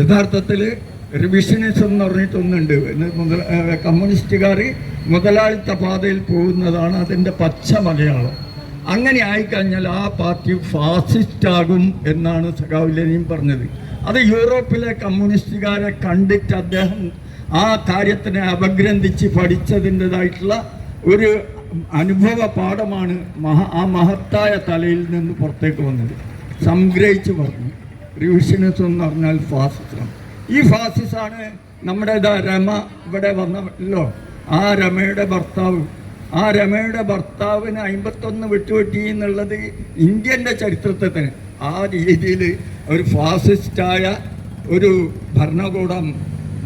യഥാർത്ഥത്തിൽ റിവിഷനിസം എന്ന് പറഞ്ഞിട്ടൊന്നുണ്ട് കമ്മ്യൂണിസ്റ്റുകാർ മുതലാളിത്ത പാതയിൽ പോകുന്നതാണ് അതിന്റെ പച്ച മലയാളം. അങ്ങനെ ആയിക്കഴിഞ്ഞാൽ ആ പാർട്ടി ഫാസിസ്റ്റ് ആകും എന്നാണ് സഖാവിലെനിയും പറഞ്ഞത്. അത് യൂറോപ്പിലെ കമ്മ്യൂണിസ്റ്റുകാരെ കണ്ടിട്ട് അദ്ദേഹം ആ കാര്യത്തിനെ അപഗ്രന്ഥിച്ച് പഠിച്ചതിന്റെതായിട്ടുള്ള ഒരു അനുഭവ പാഠമാണ് മഹ ആ മഹത്തായ തലയിൽ നിന്ന് പുറത്തേക്ക് വന്നത്. സംഗ്രഹിച്ച് പറഞ്ഞു. റിവിഷനിസം എന്ന് പറഞ്ഞാൽ ഫാസിസം. ഈ ഫാസിസാണ് നമ്മുടെ രമ ഇവിടെ വന്നല്ലോ. ആ രമയുടെ ഭർത്താവ്. ആ രമയുടെ ഭർത്താവിന് അമ്പത്തൊന്ന് വിട്ടുപറ്റി എന്നുള്ളത് ഇന്ത്യന്റെ ചരിത്രത്തിൽ തന്നെ ആ രീതിയിൽ ഒരു ഫാസിസ്റ്റായ ഒരു ഭരണകൂടം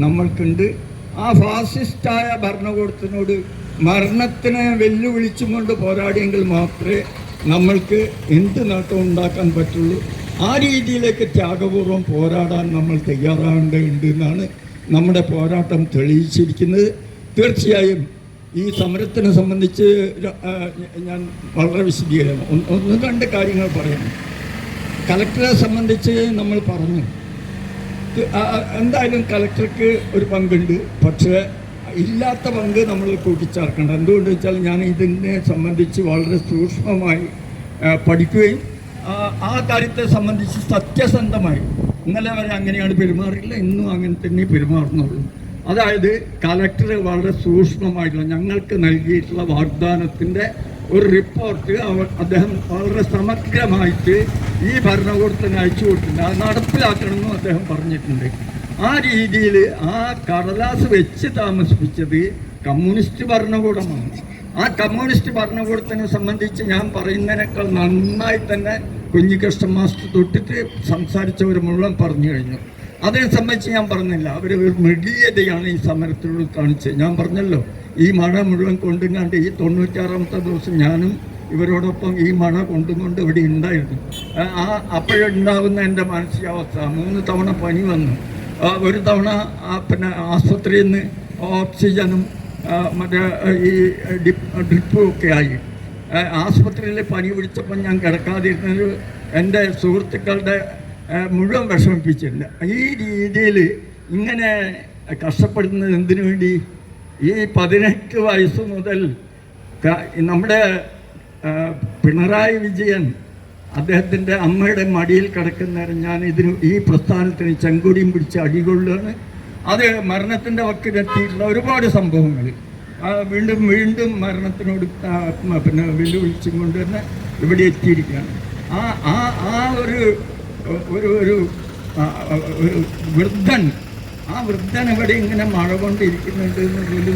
നമ്മൾക്കുണ്ട്. ആ ഫാസിസ്റ്റായ ഭരണകൂടത്തിനോട് മരണത്തിനെ വെല്ലുവിളിച്ചും കൊണ്ട് പോരാടിയെങ്കിൽ മാത്രമേ നമ്മൾക്ക് എന്ത് നേട്ടം ഉണ്ടാക്കാൻ പറ്റുള്ളൂ? ആ രീതിയിലേക്ക് ത്യാഗപൂർവം പോരാടാൻ നമ്മൾ തയ്യാറാകേണ്ടതുണ്ട് എന്നാണ് നമ്മുടെ പോരാട്ടം തെളിയിച്ചിരിക്കുന്നത്. തീർച്ചയായും ഈ സമരത്തിനെ സംബന്ധിച്ച് ഞാൻ വളരെ വിശദീകരണം ഒന്ന് രണ്ട് കാര്യങ്ങൾ പറയണം കലക്ടറെ സംബന്ധിച്ച് നമ്മൾ പറഞ്ഞു. എന്തായാലും കലക്ടർക്ക് ഒരു പങ്കുണ്ട്. പക്ഷേ ഇല്ലാത്ത പങ്ക് നമ്മൾ കൂട്ടിച്ചേർക്കേണ്ട. എന്തുകൊണ്ട് വെച്ചാൽ ഞാൻ ഇതിനെ സംബന്ധിച്ച് വളരെ സൂക്ഷ്മമായി പഠിക്കുകയും ആ, കാര്യത്തെ സംബന്ധിച്ച് സത്യസന്ധമായി. ഇന്നലെ വരെ അങ്ങനെയാണ് പെരുമാറില്ല ഇന്നും അങ്ങനെ തന്നെ പെരുമാറുന്നുള്ളൂ. അതായത് കലക്ടർ വളരെ സൂക്ഷ്മമായിട്ടുള്ള ഞങ്ങൾക്ക് നൽകിയിട്ടുള്ള വാഗ്ദാനത്തിന്റെ ഒരു റിപ്പോർട്ട് അവർ അദ്ദേഹം വളരെ സമഗ്രമായിട്ട് ഈ ഭരണകൂടത്തിന് അയച്ചു കൊടുത്തിട്ടുണ്ട്. അത് നടപ്പിലാക്കണമെന്നും അദ്ദേഹം പറഞ്ഞിട്ടുണ്ട്. ആ രീതിയിൽ ആ കടലാസ് വെച്ച് താമസിപ്പിച്ചത് കമ്മ്യൂണിസ്റ്റ് ഭരണകൂടമാണ്. ആ കമ്മ്യൂണിസ്റ്റ് ഭരണകൂടത്തിനെ സംബന്ധിച്ച് ഞാൻ പറയുന്നതിനേക്കാൾ നന്നായി തന്നെ കുഞ്ഞികൃഷ്ണൻ മാസ്റ്റർ തൊട്ടിട്ട് സംസാരിച്ചവർ മുഴുവൻ പറഞ്ഞു കഴിഞ്ഞു. അതിനെ സംബന്ധിച്ച് ഞാൻ പറഞ്ഞില്ല. അവർ മൃഗീയതയാണ് ഈ സമരത്തിലൂടെ കാണിച്ചത്. ഞാൻ പറഞ്ഞല്ലോ ഈ മഴ മുഴുവൻ കൊണ്ടുങ്ങാണ്ട് ഈ തൊണ്ണൂറ്റാറാമത്തെ ദിവസം ഞാനും ഇവരോടൊപ്പം ഈ മഴ കൊണ്ടുകൊണ്ട് ഇവിടെ ഉണ്ടായിരുന്നു. ആ, അപ്പോഴുണ്ടാകുന്ന എന്റെ മാനസികാവസ്ഥ. മൂന്ന് തവണ പനി വന്നു. ഒരു തവണ പിന്നെ ആസ്പത്രിയിൽ നിന്ന് ഓക്സിജനും മറ്റേ ഈ ഡിപ് ഒക്കെ ആയി. ആശുപത്രിയിൽ പനി പിടിച്ചപ്പോൾ ഞാൻ കിടക്കാതിരുന്നത് എന്റെ സുഹൃത്തുക്കളുടെ മുഴുവൻ വിഷമിപ്പിച്ചില്ല ഈ രീതിയിൽ ഇങ്ങനെ കഷ്ടപ്പെടുന്നത് എന്തിനു വേണ്ടി? ഈ പതിനെട്ട് വയസ്സ് മുതൽ നമ്മുടെ പിണറായി വിജയൻ അദ്ദേഹത്തിന്റെ അമ്മയുടെ മടിയിൽ കിടക്കുന്നേരം ഞാൻ ഇതിന് ഈ പ്രസ്ഥാനത്തിന് ചെങ്കുടിയും പിടിച്ച് അടികൊള്ളുകയാണ്. അത് മരണത്തിന്റെ വക്കിലെത്തിയിട്ടുള്ള ഒരുപാട് സംഭവങ്ങൾ. വീണ്ടും വീണ്ടും മരണത്തിനോട് പിന്നെ വെല്ലുവിളിച്ചും കൊണ്ട് തന്നെ ഇവിടെ എത്തിയിരിക്കുകയാണ്. ആ ആ ആ ഒരു ഒരു ഒരു വൃദ്ധൻ ആ വൃദ്ധൻ ഇവിടെ ഇങ്ങനെ മഴ കൊണ്ടിരിക്കുന്നുണ്ട് എന്നുള്ളൊരു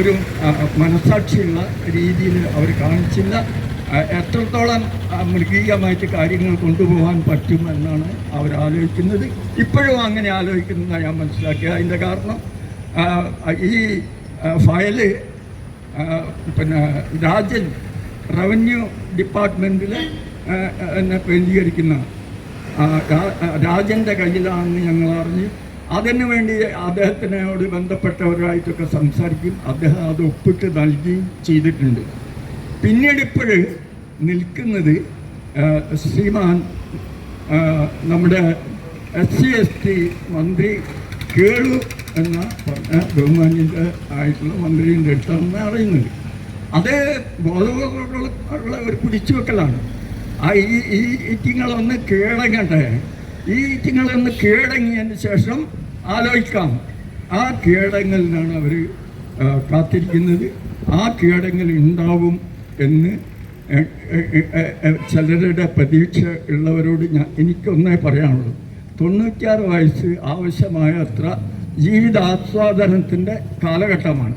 ഒരു മനസാക്ഷിയുള്ള രീതിയിൽ അവർ കാണിച്ചില്ല. എത്രത്തോളം മൃഗീയമായിട്ട് കാര്യങ്ങൾ കൊണ്ടുപോകാൻ പറ്റും എന്നാണ് അവർ ആലോചിക്കുന്നത്. ഇപ്പോഴും അങ്ങനെ ആലോചിക്കുന്നതാണ് ഞാൻ മനസ്സിലാക്കി അതിന്റെ കാരണം ഈ ഫയൽ പിന്നെ രാജൻ റവന്യൂ ഡിപ്പാർട്ട്മെന്റിൽ എന്നെ കേന്ദ്രീകരിക്കുന്ന രാജന്റെ കയ്യിലാണെന്ന് ഞങ്ങൾ അറിഞ്ഞ് അതിനു വേണ്ടി അദ്ദേഹത്തിനോട് ബന്ധപ്പെട്ടവരായിട്ടൊക്കെ സംസാരിക്കും. അദ്ദേഹം അത് ഒപ്പിട്ട് നൽകുകയും ചെയ്തിട്ടുണ്ട്. പിന്നീട് ഇപ്പോൾ നിൽക്കുന്നത് ശ്രീമാൻ നമ്മുടെ എസ് സി എസ് ടി മന്ത്രി കേളു എന്ന പറഞ്ഞ ബഹുമാന്യന്റെ ആയിട്ടുള്ള മന്ത്രിയുടെ അടുത്താണെന്ന് അറിയുന്നത് അത് ബോധപൂർവമുള്ള ഒരു പിടിച്ചുവെക്കലാണ് ആ ഈ ഈ ഈറ്റിങ്ങളൊന്ന് കീഴടങ്ങട്ടെ. ഈ ഈറ്റിങ്ങളൊന്ന് കീഴടങ്ങിയതിന് ശേഷം ആലോചിക്കാം. ആ കീഴടങ്ങലിനാണ് അവർ കാത്തിരിക്കുന്നത്. ആ കീഴടങ്ങൽ ഉണ്ടാവും എന്ന് ചിലരുടെ പ്രതീക്ഷ ഉള്ളവരോട് ഞാൻ എനിക്കൊന്നേ പറയാനുള്ളൂ. തൊണ്ണൂറ്റിയാറ് വയസ്സ് ആവശ്യമായ അത്ര ജീവിതാസ്വാദനത്തിന്റെ കാലഘട്ടമാണ്.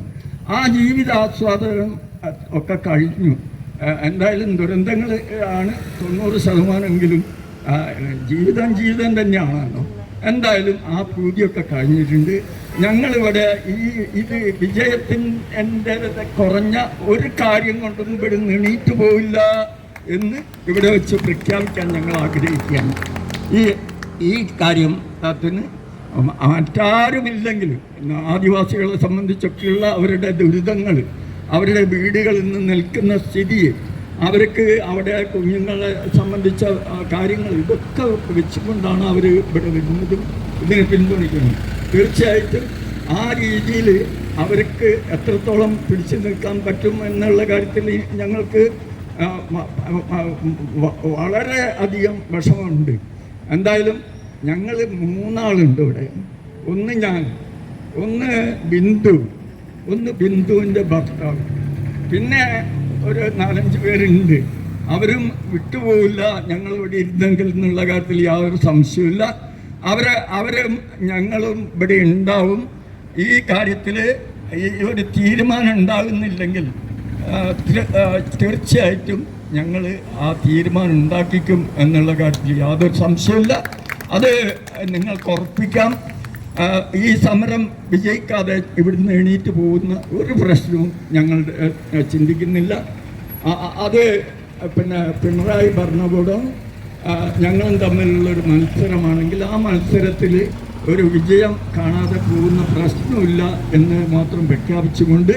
ആ ജീവിതാസ്വാദനം ഒക്കെ കഴിഞ്ഞു. എന്തായാലും ദുരന്തങ്ങൾ ആണ് തൊണ്ണൂറ് ശതമാനമെങ്കിലും ജീവിതം ജീവിതം തന്നെയാണല്ലോ. എന്തായാലും ആ പൂതിയൊക്കെ കഴിഞ്ഞിട്ടുണ്ട്. ഞങ്ങളിവിടെ ഈ ഇത് വിജയത്തിന്റെ കുറഞ്ഞ ഒരു കാര്യം കൊണ്ടൊന്നും ഇവിടെ നീണീറ്റ് പോവില്ല എന്ന് ഇവിടെ വെച്ച് പ്രഖ്യാപിക്കാൻ ഞങ്ങൾ ആഗ്രഹിക്കുകയാണ്. ഈ ഈ കാര്യം അതിന് മറ്റാരുമില്ലെങ്കിലും ആദിവാസികളെ സംബന്ധിച്ചൊക്കെയുള്ള അവരുടെ ദുരിതങ്ങൾ അവരുടെ വീടുകളിൽ നിന്ന് നിൽക്കുന്ന സ്ഥിതി അവർക്ക് അവിടെ കുഞ്ഞുങ്ങളെ സംബന്ധിച്ച കാര്യങ്ങൾ ഇതൊക്കെ വെച്ചുകൊണ്ടാണ് അവർ ഇവിടെ വരുന്നതും ഇതിനെ പിന്തുണയ്ക്കുന്നത്. തീർച്ചയായിട്ടും ആ രീതിയിൽ അവർക്ക് എത്രത്തോളം പിടിച്ചു നിൽക്കാൻ പറ്റും എന്നുള്ള കാര്യത്തിൽ ഞങ്ങൾക്ക് വളരെ അധികം വിഷമമുണ്ട്. എന്തായാലും ഞങ്ങൾ മൂന്നാളുണ്ട് ഇവിടെ. ഒന്ന് ഞാൻ ഒന്ന് ബിന്ദു ഒന്ന് ബിന്ദുവിന്റെ ഭർത്താവ്. പിന്നെ ഒരു നാലഞ്ച് പേരുണ്ട്. അവരും വിട്ടുപോകില്ല ഞങ്ങളിവിടെ ഇരുന്നെങ്കിൽ എന്നുള്ള കാര്യത്തിൽ യാതൊരു സംശയമില്ല അവരെ അവരും ഞങ്ങളും ഇവിടെ ഉണ്ടാവും. ഈ കാര്യത്തിൽ ഈ ഒരു തീരുമാനം ഉണ്ടാകുന്നില്ലെങ്കിൽ തീർച്ചയായിട്ടും ഞങ്ങൾ ആ തീരുമാനം ഉണ്ടാക്കിക്കും എന്നുള്ള കാര്യത്തിൽ യാതൊരു സംശയമില്ല അത് നിങ്ങൾക്ക് ഉറപ്പിക്കാം. ഈ സമരം വിജയിക്കാതെ ഇവിടുന്ന് എണീറ്റ് പോകുന്ന ഒരു പ്രശ്നവും ഞങ്ങൾ ചിന്തിക്കുന്നില്ല. അത് പിന്നെ പിണറായി ഭരണകൂടം ഞങ്ങളും തമ്മിലുള്ള ഒരു മത്സരമാണെങ്കിൽ ആ മത്സരത്തിൽ ഒരു വിജയം കാണാതെ പോകുന്ന പ്രശ്നമില്ല എന്ന് മാത്രം പ്രഖ്യാപിച്ചുകൊണ്ട്